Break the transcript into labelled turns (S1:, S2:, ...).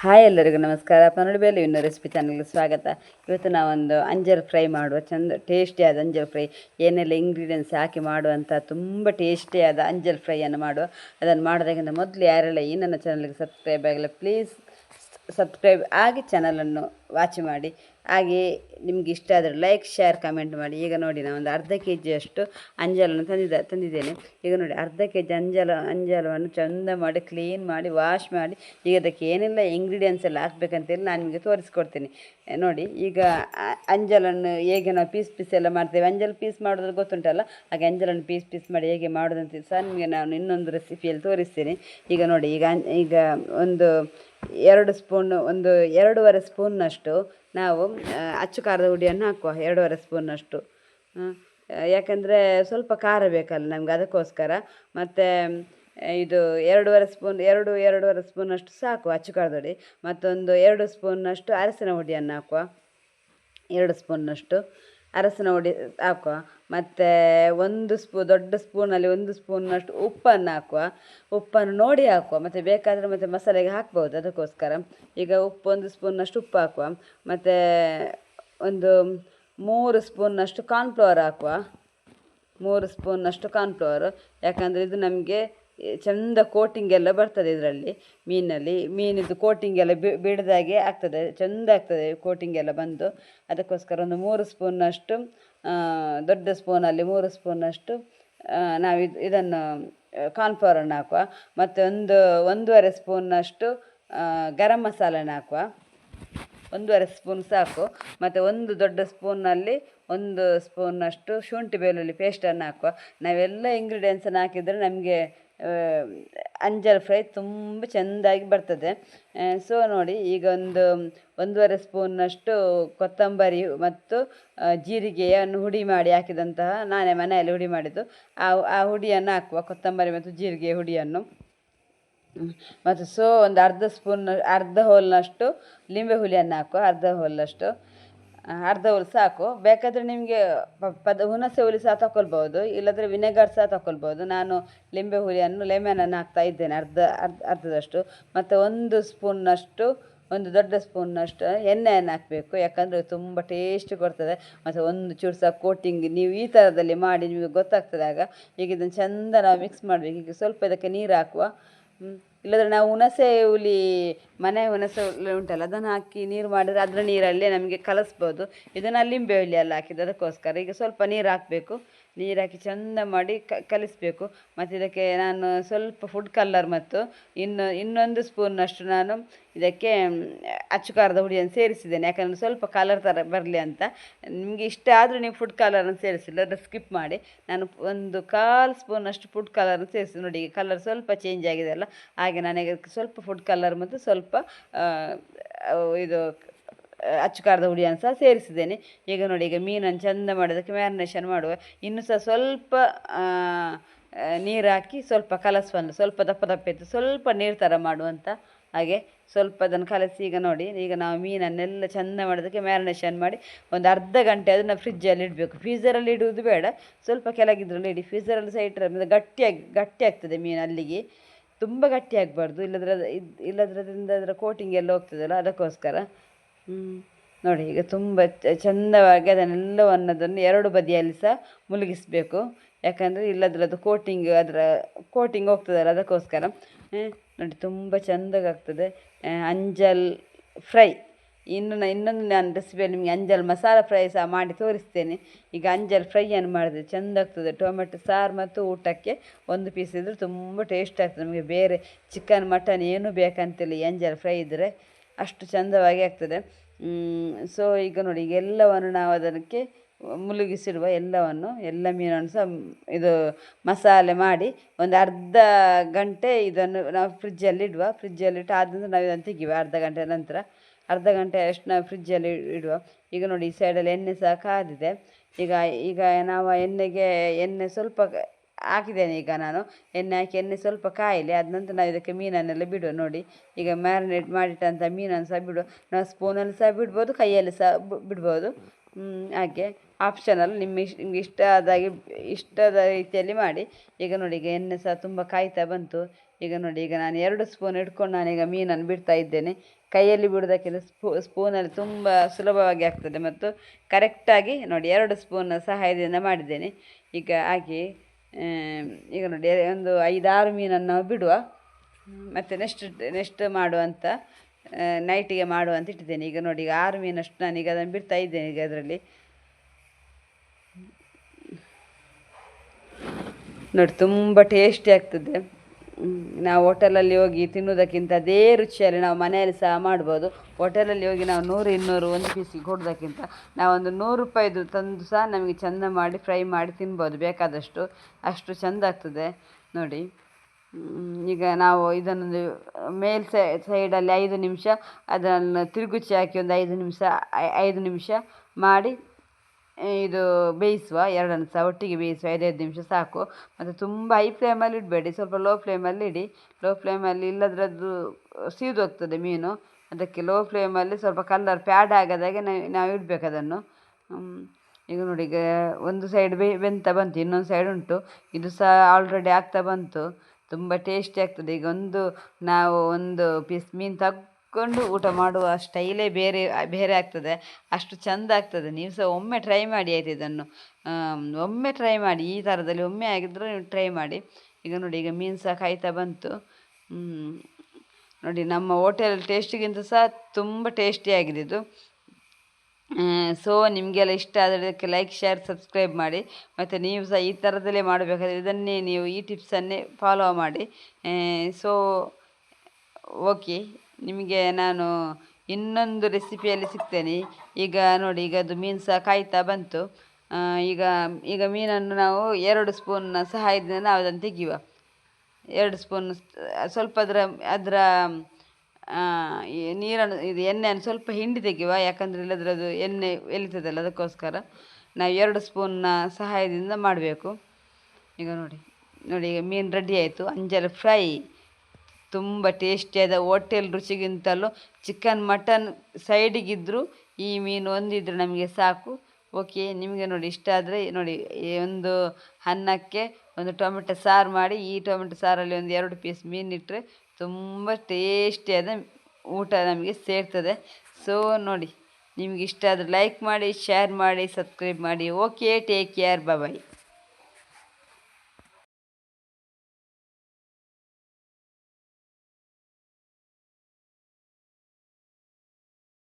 S1: Hi ಎಲ್ಲರಿಗೂ ನಮಸ್ಕಾರ. ಪನ್ನಡಿ ಬೇಲಿ ಇನ್ನೂ ರೆಸಿಪಿ ಚಾನಲ್ಗೆ ಸ್ವಾಗತ. ಇವತ್ತು ನಾವೊಂದು ಅಂಜಲ್ ಫ್ರೈ ಮಾಡುವ ಚಂದ ಟೇಸ್ಟಿಯಾದ ಅಂಜಲ್ ಫ್ರೈ. ಏನೆಲ್ಲ ಇಂಗ್ರೀಡಿಯೆಂಟ್ಸ್ ಹಾಕಿ ಮಾಡುವಂಥ ತುಂಬ ಟೇಸ್ಟಿಯಾದ ಅಂಜಲ್ ಫ್ರೈಯನ್ನು ಮಾಡುವ. ಅದನ್ನು ಮಾಡೋದಕ್ಕಿಂತ ಮೊದಲು ಯಾರೆಲ್ಲ ಈ ನನ್ನ ಚಾನಲ್ಗೆ ಸಬ್ಸ್ಕ್ರೈಬ್ ಆಗಿಲ್ಲ ಪ್ಲೀಸ್ ಸಬ್ಸ್ಕ್ರೈಬ್ ಆಗಿ ಚಾನಲನ್ನು ವಾಚ್ ಮಾಡಿ. ಹಾಗೆ ನಿಮ್ಗೆ ಇಷ್ಟ ಆದರೆ ಲೈಕ್ ಶೇರ್ ಕಮೆಂಟ್ ಮಾಡಿ. ಈಗ ನೋಡಿ ನಾನು ಒಂದು ಅರ್ಧ ಕೆ ಜಿಯಷ್ಟು ಅಂಜಲನ್ನು ತಂದಿದ್ದ ತಂದಿದ್ದೇನೆ. ಈಗ ನೋಡಿ ಅರ್ಧ ಕೆ ಜಿ ಅಂಜಲ ಅಂಜಲವನ್ನು ಚಂದ ಮಾಡಿ ಕ್ಲೀನ್ ಮಾಡಿ ವಾಶ್ ಮಾಡಿ. ಈಗ ಅದಕ್ಕೆ ಏನೆಲ್ಲ ಇಂಗ್ರೀಡಿಯೆಂಟ್ಸ್ ಎಲ್ಲ ಹಾಕ್ಬೇಕಂತೇಳಿ ನಾನು ನಿಮಗೆ ತೋರಿಸ್ಕೊಡ್ತೀನಿ. ನೋಡಿ ಈಗ ಅಂಜಲನ್ನು ಹೇಗೆ ನಾವು ಪೀಸ್ ಪೀಸ್ ಎಲ್ಲ ಮಾಡ್ತೇವೆ. ಅಂಜಲ್ ಪೀಸ್ ಮಾಡೋದು ಗೊತ್ತುಂಟಲ್ಲ? ಹಾಗೆ ಅಂಜಲನ್ನು ಪೀಸ್ ಪೀಸ್ ಮಾಡಿ ಹೇಗೆ ಮಾಡೋದಂತ ಸಹ ನಿಮಗೆ ನಾನು ಇನ್ನೊಂದು ರೆಸಿಪಿಯಲ್ಲಿ ತೋರಿಸ್ತೀನಿ. ಈಗ ನೋಡಿ ಈಗ ಈಗ ಒಂದು ಎರಡು ಸ್ಪೂನ್, ಒಂದು ಎರಡೂವರೆ ಸ್ಪೂನ್ನಷ್ಟು ನಾವು ಅಚ್ಚು ಖಾರದ ಹುಡಿಯನ್ನು ಹಾಕುವ ಎರಡೂವರೆ ಸ್ಪೂನ್ನಷ್ಟು ಯಾಕಂದರೆ ಸ್ವಲ್ಪ ಖಾರ ಬೇಕಲ್ಲ ನಮ್ಗೆ ಅದಕ್ಕೋಸ್ಕರ. ಮತ್ತು ಇದು ಎರಡೂವರೆ ಸ್ಪೂನ್, ಎರಡು, ಎರಡೂವರೆ ಸ್ಪೂನಷ್ಟು ಸಾಕು ಅಚ್ಚು ಖಾರದ ಹುಡಿ. ಮತ್ತೊಂದು ಎರಡು ಸ್ಪೂನ್ನಷ್ಟು ಅರಸಿನ ಹುಡಿಯನ್ನು ಹಾಕುವ. ಎರಡು ಸ್ಪೂನ್ನಷ್ಟು ಅರಸಿನ ಹುಡಿ ಹಾಕುವ. ಮತ್ತು ಒಂದು ಸ್ಪೂ, ದೊಡ್ಡ ಸ್ಪೂನಲ್ಲಿ ಒಂದು ಸ್ಪೂನ್ನಷ್ಟು ಉಪ್ಪನ್ನು ಹಾಕುವ. ಉಪ್ಪನ್ನು ನೋಡಿ ಹಾಕುವ. ಮತ್ತು ಬೇಕಾದರೆ ಮತ್ತು ಮಸಾಲೆಗೆ ಹಾಕ್ಬೋದು ಅದಕ್ಕೋಸ್ಕರ. ಈಗ ಉಪ್ಪು, ಒಂದು ಸ್ಪೂನ್ನಷ್ಟು ಉಪ್ಪು ಹಾಕುವ. ಮತ್ತು ಒಂದು ಮೂರು ಸ್ಪೂನ್ನಷ್ಟು ಕಾರ್ನ್ಫ್ಲವರ್ ಹಾಕುವ. ಮೂರು ಸ್ಪೂನ್ನಷ್ಟು ಕಾರ್ನ್ಫ್ಲವರು ಯಾಕಂದರೆ ಇದು ನಮಗೆ ಚಂದ ಕೋಟಿಂಗ್ ಎಲ್ಲ ಬರ್ತದೆ ಇದರಲ್ಲಿ, ಮೀನಲ್ಲಿ. ಮೀನಿದ್ದು ಕೋಟಿಂಗ್ ಎಲ್ಲ ಬಿಡ್ದಾಗೆ ಆಗ್ತದೆ, ಚಂದ ಆಗ್ತದೆ ಕೋಟಿಂಗ್ ಎಲ್ಲ ಬಂದು. ಅದಕ್ಕೋಸ್ಕರ ಒಂದು ಮೂರು ಸ್ಪೂನ್ನಷ್ಟು ದೊಡ್ಡ ಸ್ಪೂನಲ್ಲಿ ಮೂರು ಸ್ಪೂನಷ್ಟು ನಾವು ಇದು, ಇದನ್ನು ಕಾರ್ನ್ಫ್ಲವರನ್ನು ಹಾಕುವ. ಮತ್ತು ಒಂದು, ಒಂದೂವರೆ ಸ್ಪೂನ್ನಷ್ಟು ಗರಂ ಮಸಾಲನ ಹಾಕುವ. ಒಂದೂವರೆ ಸ್ಪೂನ್ ಸಾಕು. ಮತ್ತು ಒಂದು ದೊಡ್ಡ ಸ್ಪೂನಲ್ಲಿ ಒಂದು ಸ್ಪೂನಷ್ಟು ಶುಂಠಿ ಬೆಳ್ಳುಳ್ಳಿ ಪೇಸ್ಟನ್ನು ಹಾಕುವ. ನಾವೆಲ್ಲ ಇಂಗ್ರೀಡಿಯೆಂಟ್ಸನ್ನು ಹಾಕಿದರೆ ನಮಗೆ ಅಂಜಲ್ ಫ್ರೈ ತುಂಬ ಚೆಂದಾಗಿ ಬರ್ತದೆ. ಸೊ ನೋಡಿ, ಈಗ ಒಂದು ಒಂದೂವರೆ ಸ್ಪೂನ್ನಷ್ಟು ಕೊತ್ತಂಬರಿ ಮತ್ತು ಜೀರಿಗೆಯನ್ನು ಹುಡಿ ಮಾಡಿ ಹಾಕಿದಂತಹ ನಾನೇ ಮನೆಯಲ್ಲಿ ಹುಡಿ ಮಾಡಿದ್ದು. ಆ ಆ ಹುಡಿಯನ್ನು ಹಾಕುವ ಕೊತ್ತಂಬರಿ ಮತ್ತು ಜೀರಿಗೆ ಹುಡಿಯನ್ನು. ಮತ್ತು ಸೊ ಒಂದು ಅರ್ಧ ಸ್ಪೂನ್, ಅರ್ಧ ಹೋಲ್ನಷ್ಟು ಲಿಂಬೆ ಹುಳಿಯನ್ನು ಹಾಕುವ, ಅರ್ಧ ಹೋಲ್ನಷ್ಟು. ಅರ್ಧ ಹುಲ್ ಸಾಕು. ಬೇಕಾದರೆ ನಿಮಗೆ ಪದ, ಹುಣಸೆ ಹುಲಿ ಸಹ ತಗೊಳ್ಬೋದು ಇಲ್ಲದ್ರೆ ವಿನೆಗರ್ ಸಹ ತಗೊಳ್ಬೋದು ನಾನು ಲಿಂಬೆ ಹುಲಿಯನ್ನು ಲೆಮೆನನ್ನು ಹಾಕ್ತಾ ಇದ್ದೇನೆ ಅರ್ಧ ಅರ್ಧ, ಅರ್ಧದಷ್ಟು. ಮತ್ತು ಒಂದು ಸ್ಪೂನ್ನಷ್ಟು ಒಂದು ದೊಡ್ಡ ಸ್ಪೂನ್ನಷ್ಟು ಎಣ್ಣೆಯನ್ನು ಹಾಕಬೇಕು. ಯಾಕಂದರೆ ತುಂಬ ಟೇಸ್ಟ್ ಕೊಡ್ತದೆ. ಮತ್ತು ಒಂದು ಚೂರು ಸಹ ಕೋಟಿಂಗ್ ನೀವು ಈ ಥರದಲ್ಲಿ ಮಾಡಿ ನಿಮಗೆ ಗೊತ್ತಾಗ್ತದೆ ಆಗ. ಈಗ ಇದನ್ನು ಚೆಂದ ನಾವು ಮಿಕ್ಸ್ ಮಾಡಬೇಕು. ಈಗ ಸ್ವಲ್ಪ ಇದಕ್ಕೆ ನೀರು ಹಾಕುವ. ಇಲ್ಲದ್ರೆ ನಾವು ಹುಣಸೆ ಹುಲಿ, ಮನೆ ಹುಣಸೆ ಹುಳಿ ಉಂಟಲ್ಲ, ಅದನ್ನು ಹಾಕಿ ನೀರು ಮಾಡಿದ್ರೆ ಅದರ ನೀರಲ್ಲೇ ನಮಗೆ ಕಲಸ್ಬೋದು. ಇದನ್ನು ಲಿಂಬೆ ಹುಳಿ ಎಲ್ಲ ಹಾಕಿದ್ದು ಅದಕ್ಕೋಸ್ಕರ. ಈಗ ಸ್ವಲ್ಪ ನೀರು ಹಾಕಬೇಕು. ನೀರು ಚಂದ ಮಾಡಿ ಕ, ಕಲಿಸಬೇಕು. ಮತ್ತು ಇದಕ್ಕೆ ನಾನು ಸ್ವಲ್ಪ ಫುಡ್ ಕಲ್ಲರ್ ಮತ್ತು ಇನ್ನು, ಇನ್ನೊಂದು ಸ್ಪೂನ್ನಷ್ಟು ನಾನು ಇದಕ್ಕೆ ಅಚ್ಚುಕಾರದ ಹುಡಿಯನ್ನು ಸೇರಿಸಿದ್ದೇನೆ. ಯಾಕಂದರೆ ಸ್ವಲ್ಪ ಕಲರ್ ಥರ ಬರಲಿ ಅಂತ. ನಿಮಗೆ ಇಷ್ಟ ಆದರೂ ನೀವು ಫುಡ್ ಕಲರನ್ನು ಸೇರಿಸಿಲ್ಲ ಅದು ಸ್ಕಿಪ್ ಮಾಡಿ. ನಾನು ಒಂದು ಕಾಲು ಸ್ಪೂನಷ್ಟು ಫುಡ್ ಕಲರನ್ನು ಸೇರಿಸಿ ನೋಡಿ ಕಲರ್ ಸ್ವಲ್ಪ ಚೇಂಜ್ ಆಗಿದೆ ಅಲ್ಲ? ಹಾಗೆ ನನಗೆ ಸ್ವಲ್ಪ ಫುಡ್ ಕಲರ್ ಮತ್ತು ಸ್ವಲ್ಪ ಇದು ಅಚ್ಚು ಖಾರದ ಹುಡಿಯನ್ನು ಸಹ ಸೇರಿಸಿದ್ದೇನೆ. ಈಗ ನೋಡಿ, ಈಗ ಮೀನನ್ನು ಚೆಂದ ಮಾಡೋದಕ್ಕೆ ಮ್ಯಾರಿನೇಷನ್ ಮಾಡುವ. ಇನ್ನು ಸಹ ಸ್ವಲ್ಪ ನೀರು ಹಾಕಿ ಸ್ವಲ್ಪ ಕಲಸವನ್ನು ಸ್ವಲ್ಪ ದಪ್ಪ ದಪ್ಪ ಇತ್ತು ಸ್ವಲ್ಪ ನೀರು ಥರ ಮಾಡುವಂಥ ಹಾಗೆ ಸ್ವಲ್ಪ ಅದನ್ನು ಕಲಸಿ. ಈಗ ನೋಡಿ, ಈಗ ನಾವು ಮೀನನ್ನೆಲ್ಲ ಚೆಂದ ಮಾಡೋದಕ್ಕೆ ಮ್ಯಾರಿನೇಷನ್ ಮಾಡಿ ಒಂದು ಅರ್ಧ ಗಂಟೆ ಅದನ್ನು ಫ್ರಿಜ್ಜಲ್ಲಿ ಇಡಬೇಕು. ಫ್ರೀಝರಲ್ಲಿ ಇಡುವುದು ಬೇಡ, ಸ್ವಲ್ಪ ಕೆಳಗಿದ್ರಲ್ಲಿ ಇಡಿ. ಫ್ರೀಝರಲ್ಲಿ ಸಹ ಇಟ್ಟರೆ ಗಟ್ಟಿಯಾಗಿ ಗಟ್ಟಿ ಆಗ್ತದೆ ಮೀನು ಅಲ್ಲಿಗೆ. ತುಂಬ ಗಟ್ಟಿ ಆಗಬಾರ್ದು ಇಲ್ಲದ್ರೆ ಇದು ಇದ್- ಅದರ ಕೋಟಿಂಗ್ ಎಲ್ಲ ಹೋಗ್ತದಲ್ಲ ಅದಕ್ಕೋಸ್ಕರ. ನೋಡಿ, ಈಗ ತುಂಬ ಚಂದವಾಗಿ ಅದನ್ನೆಲ್ಲವನ್ನು ಅದನ್ನು ಎರಡು ಬದಿಯಲ್ಲಿ ಸಹ ಮುಳುಗಿಸಬೇಕು. ಯಾಕಂದರೆ ಇಲ್ಲದ್ರೆ ಅದು ಕೋಟಿಂಗ್ ಅದರ ಕೋಟಿಂಗ್ ಹೋಗ್ತದಲ್ಲ ಅದಕ್ಕೋಸ್ಕರ. ನೋಡಿ, ತುಂಬ ಚೆಂದಾಗ್ತದೆ ಅಂಜಲ್ ಫ್ರೈ. ಇನ್ನು ನಾನು ಇನ್ನೊಂದು ನಾನು ರೆಸಿಪಿಯಲ್ಲಿ ನಿಮಗೆ ಅಂಜಲ್ ಮಸಾಲ ಫ್ರೈ ಸಹ ಮಾಡಿ ತೋರಿಸ್ತೇನೆ. ಈಗ ಅಂಜಲ್ ಫ್ರೈಯನ್ನು ಮಾಡಿದ್ರೆ ಚೆಂದ ಆಗ್ತದೆ. ಟೊಮೆಟೊ, ಸಾರು ಮತ್ತು ಊಟಕ್ಕೆ ಒಂದು ಪೀಸ್ ಇದ್ದರೆ ತುಂಬ ಟೇಸ್ಟ್ ಆಗ್ತದೆ. ನಮಗೆ ಬೇರೆ ಚಿಕನ್ ಮಟನ್ ಏನೂ ಬೇಕಂತಿಲ್ಲ ಈ ಅಂಜಲ್ ಫ್ರೈ ಇದ್ದರೆ ಅಷ್ಟು ಚಂದವಾಗಿ ಆಗ್ತದೆ. ಸೊ ಈಗ ನೋಡಿ, ಈಗ ಎಲ್ಲವನ್ನು ನಾವು ಅದಕ್ಕೆ ಮುಳುಗಿಸಿಡುವ ಎಲ್ಲವನ್ನು, ಎಲ್ಲ ಮೀನನ್ನು ಸಹ ಇದು ಮಸಾಲೆ ಮಾಡಿ ಒಂದು ಅರ್ಧ ಗಂಟೆ ಇದನ್ನು ನಾವು ಫ್ರಿಜ್ಜಲ್ಲಿ ಇಡುವ. ಫ್ರಿಜ್ಜಲ್ಲಿ ಇಟ್ಟು ಆದ ನಂತರ ನಾವು ಇದನ್ನು ತೆಗಿವ ಅರ್ಧ ಗಂಟೆ ನಂತರ. ಅರ್ಧ ಗಂಟೆ ಅಷ್ಟು ನಾವು ಫ್ರಿಜ್ಜಲ್ಲಿ ಇಡುವ. ಈಗ ನೋಡಿ, ಈ ಸೈಡಲ್ಲಿ ಎಣ್ಣೆ ಸಹ ಕಾದಿದೆ. ಈಗ ಈಗ ನಾವು ಎಣ್ಣೆಗೆ, ಎಣ್ಣೆ ಸ್ವಲ್ಪ ಹಾಕಿದ್ದೇನೆ ಈಗ ನಾನು. ಎಣ್ಣೆ ಹಾಕಿ, ಎಣ್ಣೆ ಸ್ವಲ್ಪ ಕಾಯಲಿ ಅದ ನಂತರ ನಾವು ಇದಕ್ಕೆ ಮೀನನ್ನೆಲ್ಲ ಬಿಡುವ ನೋಡಿ. ಈಗ ಮ್ಯಾರಿನೇಟ್ ಮಾಡಿಟ್ಟಂಥ ಮೀನನ್ನು ಸಹ ಬಿಡುವ. ನಾವು ಸ್ಪೂನಲ್ಲಿ ಸಹ ಬಿಡ್ಬೋದು, ಕೈಯಲ್ಲಿ ಸಹ ಬಿಡ್ಬೋದು. ಹಾಗೆ ಆಪ್ಷನಲ್ ನಿಮ್ಮ ಇಷ್ಟ ನಿಮ್ಗೆ ಇಷ್ಟ ಆದಾಗೆ ಇಷ್ಟದ ರೀತಿಯಲ್ಲಿ ಮಾಡಿ. ಈಗ ನೋಡಿ, ಈಗ ಎಣ್ಣೆ ಸಹ ತುಂಬ ಕಾಯ್ತಾ ಬಂತು. ಈಗ ನೋಡಿ, ಈಗ ನಾನು ಎರಡು ಸ್ಪೂನ್ ಇಟ್ಕೊಂಡು ನಾನೀಗ ಮೀನನ್ನು ಬಿಡ್ತಾ ಇದ್ದೇನೆ. ಕೈಯಲ್ಲಿ ಬಿಡೋದಕ್ಕಿಂತ ಸ್ಪೂ ಸ್ಪೂನಲ್ಲಿ ತುಂಬ ಸುಲಭವಾಗಿ ಆಗ್ತದೆ. ಮತ್ತು ಕರೆಕ್ಟಾಗಿ ನೋಡಿ, ಎರಡು ಸ್ಪೂನ್ ಸಹಾಯದಿಂದ ಮಾಡಿದ್ದೇನೆ. ಈಗ ಹಾಕಿ ಈಗ ನೋಡಿ, ಒಂದು ಐದಾರು ಮೀನನ್ನು ನಾವು ಬಿಡುವ. ಮತ್ತು ನೆಕ್ಸ್ಟ್ ನೆಕ್ಸ್ಟ್ ಮಾಡುವಂಥ ನೈಟಿಗೆ ಮಾಡುವಂತ ಇಟ್ಟಿದ್ದೇನೆ. ಈಗ ನೋಡಿ, ಈಗ ಆರು ಮೀನಷ್ಟು ನಾನೀಗ ಅದನ್ನು ಬಿಡ್ತಾ ಇದ್ದೇನೆ ಈಗ ಅದರಲ್ಲಿ. ನೋಡಿ, ತುಂಬ ಟೇಸ್ಟಿ ಆಗ್ತದೆ. ನಾವು ಹೋಟೆಲಲ್ಲಿ ಹೋಗಿ ತಿನ್ನೋದಕ್ಕಿಂತ ಅದೇ ರುಚಿಯಲ್ಲಿ ನಾವು ಮನೆಯಲ್ಲಿ ಸಹ ಮಾಡ್ಬೋದು. ಹೋಟೆಲಲ್ಲಿ ಹೋಗಿ ನಾವು ನೂರು ಇನ್ನೂರು ಒಂದು ಪೀಸಿಗೆ ಕೊಡೋದಕ್ಕಿಂತ ನಾವೊಂದು ನೂರು ರೂಪಾಯಿದು ತಂದು ಸಹ ನಮಗೆ ಚೆಂದ ಮಾಡಿ ಫ್ರೈ ಮಾಡಿ ತಿನ್ಬೋದು. ಬೇಕಾದಷ್ಟು ಅಷ್ಟು ಚೆಂದ ಆಗ್ತದೆ. ನೋಡಿ. ಈಗ ನಾವು ಇದನ್ನೊಂದು ಮೇಲ್ ಸೈಡಲ್ಲಿ ಐದು ನಿಮಿಷ, ಅದನ್ನು ತಿರುಗುಚ್ಚಿ ಹಾಕಿ ಒಂದು ಐದು ನಿಮಿಷ ಐದು ನಿಮಿಷ ಮಾಡಿ ಇದು ಬೇಯಿಸುವ, ಎರಡನ್ನು ಸಹ ಒಟ್ಟಿಗೆ ಬೇಯಿಸುವ ಐದೈದು ನಿಮಿಷ ಸಾಕು. ಮತ್ತು ತುಂಬ ಹೈ ಫ್ಲೇಮಲ್ಲಿ ಇಡಬೇಡಿ, ಸ್ವಲ್ಪ ಲೋ ಫ್ಲೇಮಲ್ಲಿ ಇಡಿ. ಲೋ ಫ್ಲೇಮಲ್ಲಿ ಇಲ್ಲದ್ರೆ ಅದು ಸೀದು ಹೋಗ್ತದೆ ಮೀನು. ಅದಕ್ಕೆ ಲೋ ಫ್ಲೇಮಲ್ಲಿ ಸ್ವಲ್ಪ ಕಲ್ಲರ್ ಪ್ಯಾಡ್ ಆಗದಾಗೆ ನಾವು ಇಡಬೇಕು ಅದನ್ನು. ಈಗ ನೋಡಿ, ಈಗ ಒಂದು ಸೈಡ್ ಬೆಂತ ಬಂತು, ಇನ್ನೊಂದು ಸೈಡ್ ಉಂಟು. ಇದು ಸಹ ಆಲ್ರೆಡಿ ಆಗ್ತಾ ಬಂತು. ತುಂಬ ಟೇಸ್ಟಿ ಆಗ್ತದೆ. ಈಗ ಒಂದು, ನಾವು ಒಂದು ಪೀಸ್ ಮೀನು ತಗ್ ಕೊಂಡು ಊಟ ಮಾಡುವ ಸ್ಟೈಲೇ ಬೇರೆ ಬೇರೆ ಆಗ್ತದೆ. ಅಷ್ಟು ಚೆಂದ ಆಗ್ತದೆ. ನೀವು ಸಹ ಒಮ್ಮೆ ಟ್ರೈ ಮಾಡಿ ಆಯ್ತು ಇದನ್ನು. ಒಮ್ಮೆ ಟ್ರೈ ಮಾಡಿ, ಈ ಥರದಲ್ಲಿ ಒಮ್ಮೆ ಆಗಿದ್ದರೂ ನೀವು ಟ್ರೈ ಮಾಡಿ. ಈಗ ನೋಡಿ, ಈಗ ಮೀನು ಸಹ ಕಾಯ್ತಾ ಬಂತು. ನೋಡಿ, ನಮ್ಮ ಹೋಟೆಲ್ ಟೇಸ್ಟಿಗಿಂತ ಸಹ ತುಂಬ ಟೇಸ್ಟಿಯಾಗಿದೆ ಇದು. ಸೊ ನಿಮಗೆಲ್ಲ ಇಷ್ಟ ಆದರೆ ಇದಕ್ಕೆ ಲೈಕ್ ಶೇರ್ ಸಬ್ಸ್ಕ್ರೈಬ್ ಮಾಡಿ. ಮತ್ತು ನೀವು ಸಹ ಈ ಥರದಲ್ಲೇ ಮಾಡಬೇಕಾದ್ರೆ ಇದನ್ನೇ ನೀವು ಈ ಟಿಪ್ಸನ್ನೇ ಫಾಲೋ ಮಾಡಿ. ಸೊ ಓಕೆ ನಿಮಗೆ ನಾನು ಇನ್ನೊಂದು ರೆಸಿಪಿಯಲ್ಲಿ ಸಿಗ್ತೇನೆ. ಈಗ ನೋಡಿ, ಈಗ ಅದು ಮೀನು ಸಹ ಕಾಯ್ತಾ ಬಂತು. ಈಗ ಈಗ ಮೀನನ್ನು ನಾವು ಎರಡು ಸ್ಪೂನ್ನ ಸಹಾಯದಿಂದ ನಾವು ಅದನ್ನು ತೆಗೆಯುವ. ಎರಡು ಸ್ಪೂನ್ ಸ್ವಲ್ಪ ಅದರ ಅದರ ನೀರನ್ನು, ಇದು ಎಣ್ಣೆಯನ್ನು ಸ್ವಲ್ಪ ಹಿಂಡಿ ತೆಗೆಯುವ. ಯಾಕಂದರೆ ಇಲ್ಲದ್ರೆ ಅದು ಎಣ್ಣೆ ಎಲಿತದಲ್ಲ ಅದಕ್ಕೋಸ್ಕರ. ನಾವು ಎರಡು ಸ್ಪೂನ್ನ ಸಹಾಯದಿಂದ ಮಾಡಬೇಕು. ಈಗ ನೋಡಿ ನೋಡಿ, ಈಗ ಮೀನು ರೆಡಿ ಆಯಿತು. ಅಂಜಲ್ ಫ್ರೈ. ತುಂಬ ಟೇಸ್ಟಿಯಾದ ಹೋಟೆಲ್ ರುಚಿಗಿಂತಲೂ ಚಿಕನ್ ಮಟನ್ ಸೈಡಿಗಿದ್ದರೂ ಈ ಮೀನು ಒಂದಿದ್ರೆ ನಮಗೆ ಸಾಕು. ಓಕೆ ನಿಮಗೆ ನೋಡಿ ಇಷ್ಟ ಆದರೆ ನೋಡಿ ಒಂದು ಅನ್ನಕ್ಕೆ ಒಂದು ಟೊಮೆಟೊ ಸಾರು ಮಾಡಿ, ಈ ಟೊಮೆಟೊ ಸಾರಲ್ಲಿ ಒಂದು ಎರಡು ಪೀಸ್ ಮೀನಿಟ್ಟರೆ ತುಂಬ ಟೇಸ್ಟಿಯಾದ ಊಟ ನಮಗೆ ಸೇರ್ತದೆ. ಸೊ ನೋಡಿ, ನಿಮಗೆ ಇಷ್ಟ ಆದರೆ ಲೈಕ್ ಮಾಡಿ ಶೇರ್ ಮಾಡಿ ಸಬ್ಸ್ಕ್ರೈಬ್ ಮಾಡಿ. Okay take care bye